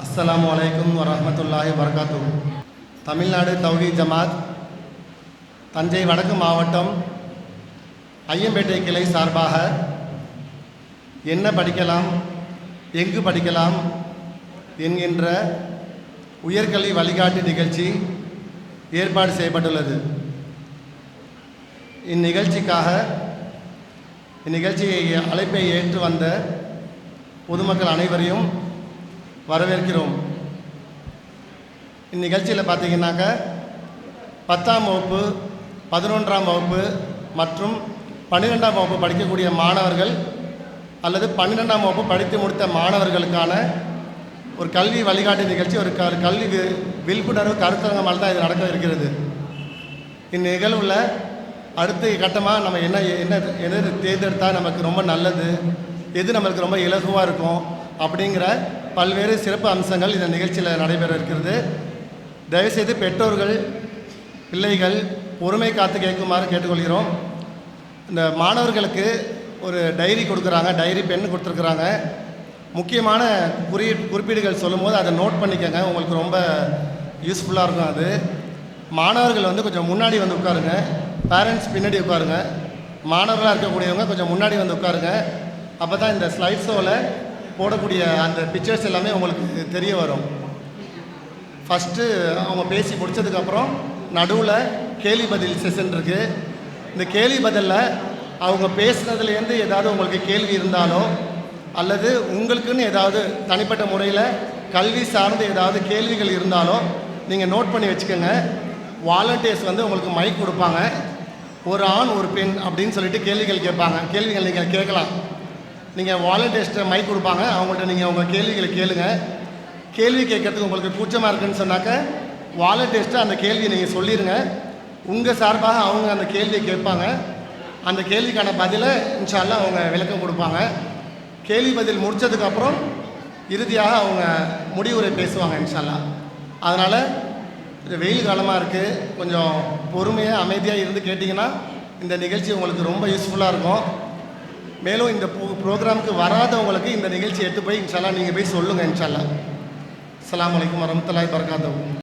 அஸ்ஸலாமு வலைக்கம் வரமத்துல்லாஹி வரகாத்து தமிழ்நாடு தௌஹி ஜமாத் தஞ்சை வடக்கு மாவட்டம் ஐயம்பேட்டை கிளை சார்பாக என்ன படிக்கலாம் எங்கு படிக்கலாம் என்கின்ற உயர்கல்வி வழிகாட்டு நிகழ்ச்சி ஏற்பாடு செய்யப்பட்டுள்ளது. இந்நிகழ்ச்சிக்காக இந்நிகழ்ச்சியை அழைப்பை ஏற்று வந்த பொதுமக்கள் அனைவரையும் வரவேற்கிறோம். இந்நிகழ்ச்சியில் பார்த்தீங்கன்னாக்க பத்தாம் வகுப்பு பதினொன்றாம் வகுப்பு மற்றும் பன்னிரெண்டாம் வகுப்பு படிக்கக்கூடிய மாணவர்கள் அல்லது பன்னிரெண்டாம் வகுப்பு படித்து முடித்த மாணவர்களுக்கான ஒரு கல்வி வழிகாட்டு நிகழ்ச்சி ஒரு க கல்வி விழிப்புணர்வு கருத்தரங்கமாக தான் இது நடக்க இருக்கிறது. இந்நிகழ்வில் அடுத்த கட்டமாக நம்ம என்ன என்ன எது தேர்ந்தெடுத்தால் நமக்கு ரொம்ப நல்லது எது நம்மளுக்கு ரொம்ப இலகுவாக இருக்கும் அப்படிங்கிற பல்வேறு சிறப்பு அம்சங்கள் இந்த நிகழ்ச்சியில் நடைபெற இருக்கிறது. தயவுசெய்து பெற்றோர்கள் பிள்ளைகள் பொறுமை காத்து கேட்குமாறு கேட்டுக்கொள்கிறோம். இந்த மாணவர்களுக்கு ஒரு டைரி கொடுக்குறாங்க டைரி பெண் கொடுத்துருக்குறாங்க. முக்கியமான குறி குறிப்பீடுகள் சொல்லும்போது அதை நோட் பண்ணிக்கோங்க உங்களுக்கு ரொம்ப யூஸ்ஃபுல்லாக இருக்கும் அது. மாணவர்கள் வந்து கொஞ்சம் முன்னாடி வந்து உட்காருங்க பேரண்ட்ஸ் பின்னாடி உட்காருங்க. மாணவர்களாக இருக்கக்கூடியவங்க கொஞ்சம் முன்னாடி வந்து உட்காருங்க. அப்போ தான் இந்த ஸ்லைட் ஷோவில் போடக்கூடிய அந்த பிக்சர்ஸ் எல்லாமே உங்களுக்கு தெரிய வரும். ஃபஸ்ட்டு அவங்க பேசி முடிச்சதுக்கப்புறம் நடுவில் கேலி பதில் செஷன் இருக்குது இந்த கேலி பதிலில் அவங்க பேசுனதுலேருந்து ஏதாவது உங்களுக்கு கேள்வி இருந்தாலோ அல்லது உங்களுக்குன்னு ஏதாவது தனிப்பட்ட முறையில் கல்வி சார்ந்து ஏதாவது கேள்விகள் இருந்தாலோ நீங்கள் நோட் பண்ணி வச்சுக்கோங்க. வாலண்டியர்ஸ் வந்து உங்களுக்கு மைக் கொடுப்பாங்க. ஒரு ஆண் ஒரு பெண் அப்படின்னு சொல்லிட்டு கேள்விகள் கேட்பாங்க. கேள்விகள் நீங்கள் கேட்கலாம். நீங்கள் வாலண்டியர்ஸ்ட்டை மைக் கொடுப்பாங்க. அவங்கள்ட்ட நீங்கள் உங்கள் கேள்விகளை கேளுங்க. கேள்வி கேட்கறதுக்கு உங்களுக்கு கூச்சமாக இருக்குன்னு சொன்னாக்க வாலண்டியர்ஸ்ட்டு அந்த கேள்வியை நீங்கள் சொல்லிடுங்க உங்கள் சார்பாக அவங்க அந்த கேள்வியை கேட்பாங்க. அந்த கேள்விக்கான பதிலை இன்ஷால்லாம் அவங்க விளக்கம் கொடுப்பாங்க. கேள்வி பதில் முடித்ததுக்கப்புறம் இறுதியாக அவங்க முடிவுரை பேசுவாங்க இன்ஷால்லா அதனால் வெயில் காலமாக இருக்குது கொஞ்சம் பொறுமையாக அமைதியாக இருந்து கேட்டிங்கன்னா இந்த நிகழ்ச்சி உங்களுக்கு ரொம்ப யூஸ்ஃபுல்லாக இருக்கும். மேலும் இந்த ப்ரோக்ராமுக்கு வராதவங்களுக்கு இந்த நிகழ்ச்சி எடுத்து போய் இன்ஷால்லா நீங்கள் போய் சொல்லுங்கள் இன்ஷால்லா அலாம் வலைக்கம் வரமத்துல்லாஹி வபரகாத்துஹு.